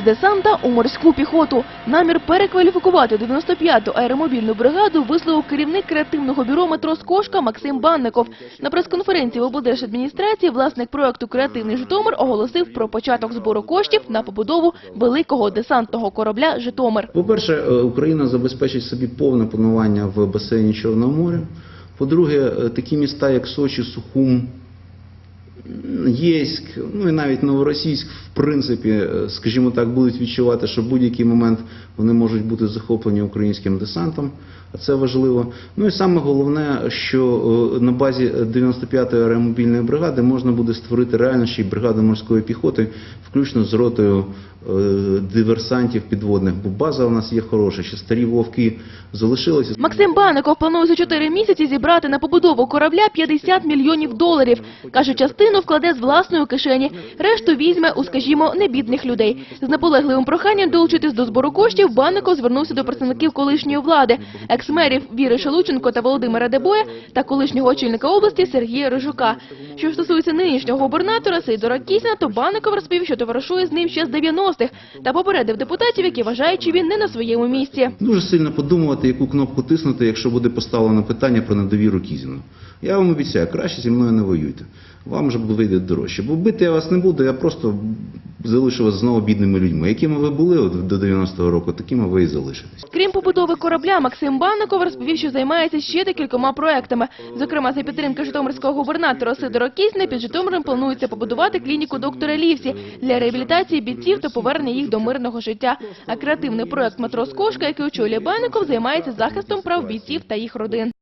з десанта у морську піхоту. Намір перекваліфікувати 95-ту аеромобільну бригаду висловив керівник креативного бюро «Метро Скошка» Максим Банников. На прес-конференції в облдержадміністрації власник проекту «Креативний Житомир» оголосив про початок збору коштів на побудову великого десантного корабля «Житомир». По-перше, е, Україна забезпечить собі повне панування в басейні Чорного моря. По-друге, е, такі міста, як Сочі, Сухум, Єськ, ну і навіть Новоросійськ, в принципі, е, скажімо так, будуть відчувати, що в будь-який момент вони можуть бути захоплені українським десантом, а це важливо. Ну і саме головне, що е, на базі 95-ї аеромобільної бригади можна буде створити реально ще й бригаду морської піхоти, включно з ротою диверсантів підводних, бо база у нас є хороша, ще старі вовки залишилися. Максим Баников планує за 4 місяці зібрати на побудову корабля 50 мільйонів доларів. Каже, частину вкладе з власної кишені, решту візьме у, скажімо, небідних людей. З наполегливим проханням долучитись до збору коштів Баников звернувся до представників колишньої влади, екс-мерів Віри Шелученко та Володимира Дебоя та колишнього очільника області Сергія Рижука. Що стосується нинішнього губернатора Сейдора Кісіна, то Баников розповів, що товаришує з ним ще з 90-х та попередив депутатів, які вважають, що він не на своєму місці. Дуже сильно подумувати, яку кнопку тиснути, якщо буде поставлено питання про недовіру Кізіну. Я вам обіцяю, краще зі мною не воюйте. Вам вже вийде дорожче. Бо бити я вас не буду, я просто залишу вас знову бідними людьми. Якими ви були до 90-го року, такими ви і залишитесь. Крім побудови корабля, Максим Банников розповів, що займається ще декількома проектами. Зокрема, за підтримки житомирського губернатора Сидора Кісня під Житомиром планується побудувати клініку доктора Лівсі для реабілітації бійців та повернення їх до мирного життя. А креативний проект «Матрос Кошка», який очолює Банников, займається захистом прав бійців та їх родин.